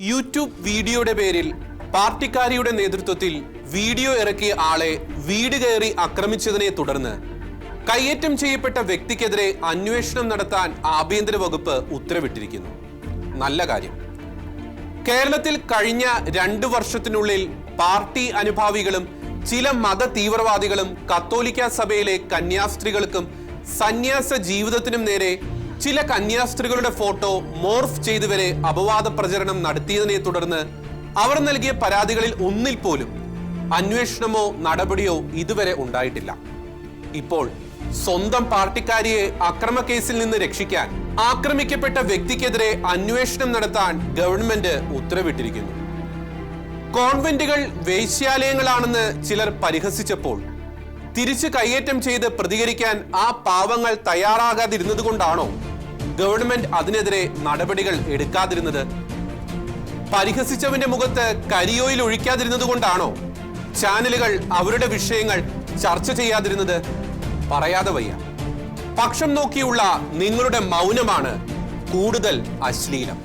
YouTube വീഡിയോയുടെ പേരിൽ പാർട്ടിക്കാരിയുടെ നേതൃത്വത്തിൽ വീഡിയോ ഇറക്കിയ ആളെ വീട് കയറി ആക്രമിച്ചതിനെ തുടർന്ന് കയ്യേറ്റം ചെയ്യപ്പെട്ട വ്യക്തിക്കെതിരെ അന്വേഷണം നടത്താൻ ആഭ്യന്തര വകുപ്പ് ഉത്തരവിട്ടിരിക്കുന്നു. നല്ല കാര്യം. കേരളത്തിൽ കഴിഞ്ഞ രണ്ടു വർഷത്തിനുള്ളിൽ പാർട്ടി അനുഭാവികളും ചില മത തീവ്രവാദികളും കത്തോലിക്ക സഭയിലെ കന്യാസ്ത്രീകൾക്കും സന്യാസ ജീവിതത്തിനും നേരെ ചില കന്യാസ്ത്രീകളുടെ ഫോട്ടോ മോർഫ് ചെയ്ത് വരെ അപവാദ പ്രചരണം നടത്തിയതിനെ തുടർന്ന് അവർ നൽകിയ പരാതികളിൽ ഒന്നിൽ പോലും അന്വേഷണമോ നടപടിയോ ഇതുവരെ ഉണ്ടായിട്ടില്ല. ഇപ്പോൾ സ്വന്തം പാർട്ടിക്കാരിയെ അക്രമക്കേസിൽ നിന്ന് രക്ഷിക്കാൻ ആക്രമിക്കപ്പെട്ട വ്യക്തിക്കെതിരെ അന്വേഷണം നടത്താൻ ഗവൺമെന്റ് ഉത്തരവിട്ടിരിക്കുന്നു. കോൺവെന്റുകൾ വേശ്യാലയങ്ങളാണെന്ന് ചിലർ പരിഹസിച്ചപ്പോൾ തിരിച്ചു കയ്യേറ്റം ചെയ്ത് പ്രതികരിക്കാൻ ആ പാവങ്ങൾ തയ്യാറാകാതിരുന്നത് കൊണ്ടാണോ ഗവൺമെന്റ് അതിനെതിരെ നടപടികൾ എടുക്കാതിരുന്നത് പരിഹസിച്ചവന്റെ മുഖത്ത് കരിയോയിൽ ഒഴിക്കാതിരുന്നത് കൊണ്ടാണോ? ചാനലുകൾ അവരുടെ വിഷയങ്ങൾ ചർച്ച ചെയ്യാതിരുന്നത് പറയാതെ വയ്യ. പക്ഷം നോക്കിയുള്ള നിങ്ങളുടെ മൗനമാണ് കൂടുതൽ അശ്ലീലം.